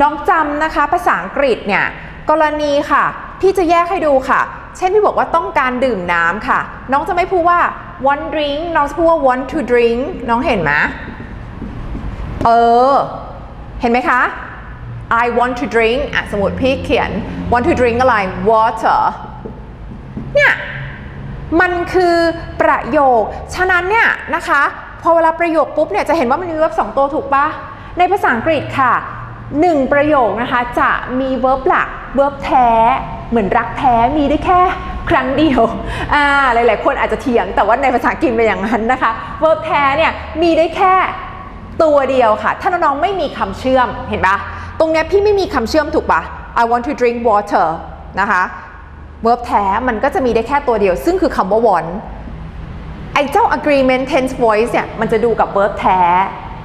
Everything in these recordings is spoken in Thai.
น้องจำนะคะ ภาษาอังกฤษเนี่ยกรณีค่ะ พี่จะแยกให้ดูค่ะ เช่นพี่บอกว่าต้องการดื่มน้ำค่ะ น้องจะไม่พูดว่า one drink น้องจะพูดว่า want to drink น้องเห็นไหมเออ เห็นไหมคะ I want to drink อะสมมติพี่เขียน want to drink อะไร water เนี่ยมันคือประโยค ฉะนั้นเนี่ยนะคะ พอเวลาประโยคปุ๊บเนี่ยจะเห็นว่ามันมี verb สองตัวถูกปะในภาษาอังกฤษค่ะ หนึ่งประโยคนะคะจะมี verb หลัก verb แท้เหมือนรักแท้มีได้แค่ครั้งเดียวอ่าหลาย ๆ คนอาจจะเถียงแต่ว่าในภาษาอังกฤษเป็นอย่างนั้นนะคะ verb แท้เนี่ยมีได้แค่ตัวเดียวค่ะ ถ้าน้องๆไม่มีคำเชื่อมเห็นปะตรงเนี้ยพี่ไม่มีคำเชื่อมถูกปะ I want to drink water นะคะ verb แท้มันก็จะมีได้แค่ตัวเดียว ซึ่งคือคำว่า want ไอ้เจ้า agreement tense voice เนี่ยมันจะดูกับ verb แท้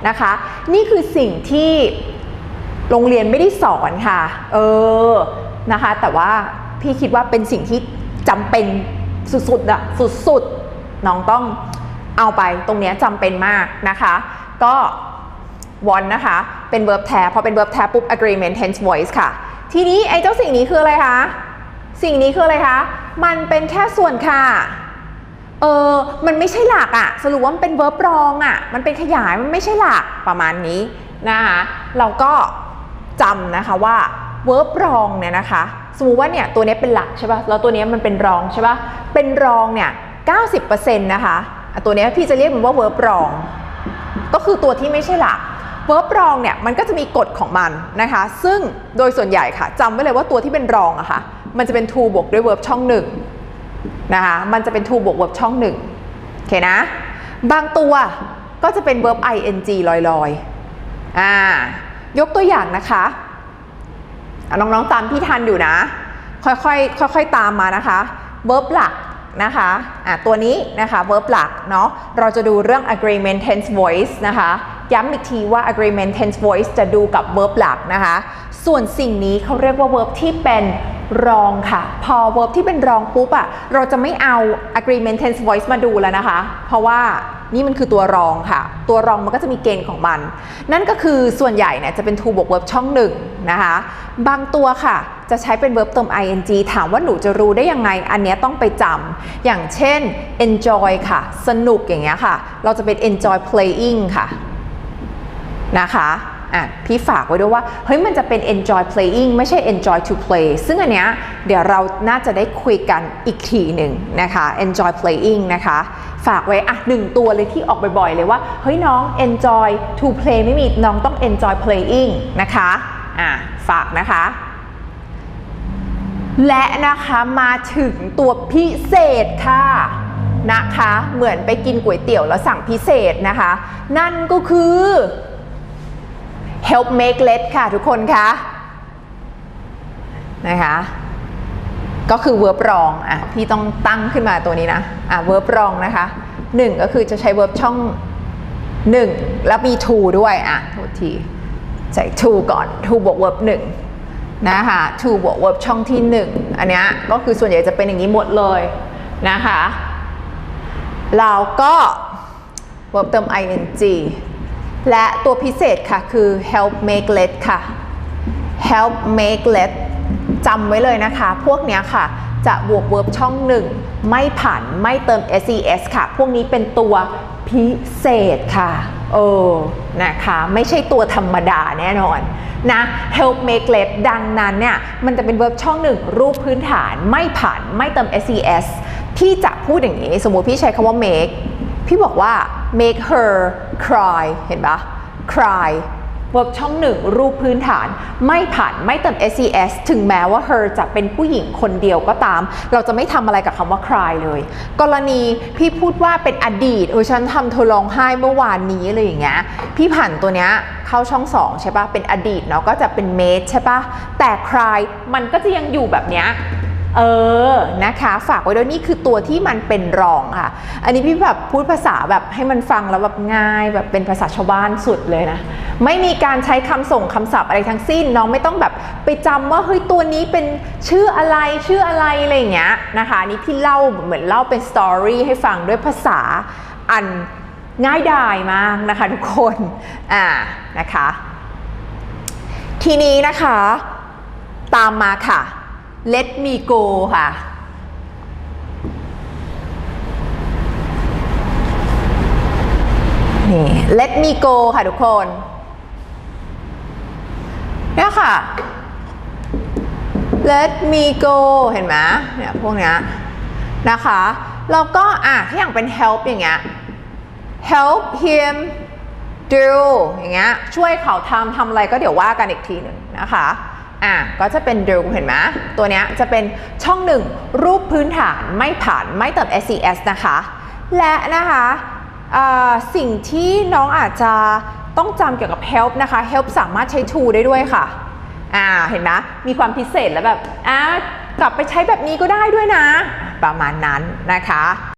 นะคะ นี่คือสิ่งที่ โรงเรียนไม่ได้สอนค่ะ เออนะคะ แต่ว่าพี่คิดว่าเป็นสิ่งที่จำเป็นสุดๆอะสุดๆ น้องต้องเอาไปตรงเนี้ยจำเป็นมากนะคะ ก็ want นะคะ เป็น verb แท้พอเป็น verb แท้ปุ๊บ agreement tense voice ค่ะ ทีนี้ไอ้เจ้าสิ่งนี้คืออะไรคะ สิ่งนี้คืออะไรคะ มันเป็นแค่ส่วนค่ะ เออ มันไม่ใช่หลักอะสรุปว่ามันเป็น verb รองอะมันเป็นขยาย มันไม่ใช่หลักประมาณนี้นะคะ เราก็ จำนะคะว่า verb รองเนี่ยนะคะ สมมุติว่าเนี่ยตัวนี้เป็นหลักใช่ป่ะแล้วตัวนี้มันเป็นรองใช่ป่ะเป็นรองเนี่ย90%นะคะตัวนี้พี่จะเรียกมันว่า verb รอง ก็คือตัวที่ไม่ใช่หลัก verb รองเนี่ยมันก็จะมีกฎของมันนะคะ ซึ่งโดยส่วนใหญ่ค่ะจำไว้เลยว่าตัวที่เป็นรองอะค่ะมันจะเป็น to บวกด้วย verb ช่องหนึ่งนะคะมันจะเป็น to บวก verb ช่องหนึ่งโอเคนะ บางตัวก็จะเป็น verb ing ลอยๆอ่า ยกตัวอย่างนะคะน้องๆตามพี่ทันอยู่นะ ค่อยๆค่อยๆตามมานะคะ verb หลักนะคะะตัวนี้นะคะ verb หลักเนาะ เราจะดูเรื่อง agreement tense voice นะคะ ย้ำอีกทีว่า agreement tense voice จะดูกับ verb หลักนะคะ ส่วนสิ่งนี้เขาเรียกว่า verb ที่เป็นรองค่ะ พอ verb ที่เป็นรองปุ๊บอะเราจะไม่เอา agreement tense voice มาดูแล้วนะคะ เพราะว่า นี่มันคือตัวรองค่ะ ตัวรองมันก็จะมีเกณฑ์ของมัน นั่นก็คือส่วนใหญ่เนี่ยจะเป็น to บวก verb ช่องหนึ่งนะคะ บางตัวค่ะจะใช้เป็น verb เติม ing ถามว่าหนูจะรู้ได้ยังไง อันเนี้ยต้องไปจำ อย่างเช่น enjoy ค่ะ สนุกอย่างเงี้ยค่ะ เราจะเป็น enjoy playing ค่ะนะคะ อะพี่ฝากไว้ด้วยว่าเฮ้ยมันจะเป็น enjoy playing ไม่ใช่ enjoy to play ซึ่งอันเนี้ยเดี๋ยวเราน่าจะได้คุยกันอีกทีหนึ่งนะคะ enjoy playing นะคะฝากไว้อะหนึ่งตัวเลยที่ออกบ่อยๆเลยว่าเฮ้ยน้อง enjoy to play ไม่มีน้องต้อง enjoy playing นะคะอะฝากนะคะและนะคะมาถึงตัวพิเศษค่ะนะคะ เหมือนไปกินก๋วยเตี๋ยวแล้วสั่งพิเศษนะคะ นั่นก็คือ help make less ค่ะทุกคนคะนะคะก็คือ verb รองอะพี่ต้องตั้งขึ้นมาตัวนี้นะอะ verb รองนะคะหนึ่งก็คือจะใช้ verb ช่องหนึ่งแล้วมี to ด้วยอะโทษทีใส่ to ก่อน to บวก verb หนึ่งนะคะ to บวก verb ช่องที่หนึ่งอันนี้ก็คือส่วนใหญ่จะเป็นอย่างนี้หมดเลยนะคะเราก็ verb เติม ing และตัวพิเศษค่ะคือ help make let ค่ะ help make let จำไว้เลยนะคะ พวกเนี้ยค่ะ จะบวก verb ช่องหนึ่งไม่ผ่านไม่เติม ses ค่ะ พวกนี้เป็นตัวพิเศษค่ะเออนะคะ ไม่ใช่ตัวธรรมดาแน่นอนนะ help make let ดังนั้นเนี่ย มันจะเป็น verb ช่องหนึ่งรูปพื้นฐานไม่ผ่านไม่เติม ses พี่จะพูดอย่างนี้ สมมติพี่ใช้คำว่า make พี่บอกว่า make her cry เห็นปะ cry verb ช่องหนึ่งรูปพื้นฐาน ไม่ผ่านไม่เติม ses ถึงแม้ว่า her จะเป็นผู้หญิงคนเดียวก็ตาม เราจะไม่ทำอะไรกับคำว่า cry เลย กรณีพี่พูดว่าเป็นอดีตเออฉันทำเธอร้องไห้เมื่อวานนี้อะไรอย่างเงี้ย พี่ผ่านตัวเนี้ยเข้าช่องสองใช่ปะเป็นอดีตเนาะก็จะเป็น made ใช่ปะแต่ cry มันก็จะยังอยู่แบบเนี้ย เออ นะคะ ฝากไว้ด้วยนี่คือตัวที่มันเป็นรองค่ะ อันนี้พี่แบบพูดภาษาแบบให้มันฟังแล้วแบบง่ายแบบเป็นภาษาชาวบ้านสุดเลยนะ ไม่มีการใช้คำส่งคำศัพท์อะไรทั้งสิ้น น้องไม่ต้องแบบไปจำว่าเฮ้ยตัวนี้เป็นชื่ออะไรชื่ออะไรอะไรอย่างเงี้ยนะคะนี่พี่เล่าเหมือนเล่าเป็นสตอรี่ให้ฟังด้วยภาษาอันง่ายดายมากนะคะทุกคน อ่า นะคะ ทีนี้นะคะ ตามมาค่ะ let me go ค่ะ นี่ let me go ค่ะทุกคนเนี่ยค่ะ let me go เห็นไหมเนี่ยพวกเนี้ยนะคะแล้วก็อะถ้าอย่างเป็น help อย่างเงี้ย help him do อย่างเงี้ยช่วยเขาทำทำอะไรก็เดี๋ยวว่ากันอีกทีหนึ่งนะคะ อะก็จะเป็น do เห็นไหมตัวนี้จะเป็นช่องหนึ่งรูปพื้นฐานไม่ผ่านไม่เติม SCS นะคะ และนะคะสิ่งที่น้องอาจจะต้องจำเกี่ยวกับ help นะคะ help สามารถใช้ to ได้ด้วยค่ะอ่าเห็นไหมมีความพิเศษแล้วแบบอ่ากลับไปใช้แบบนี้ก็ได้ด้วยนะ ประมาณนั้นนะคะ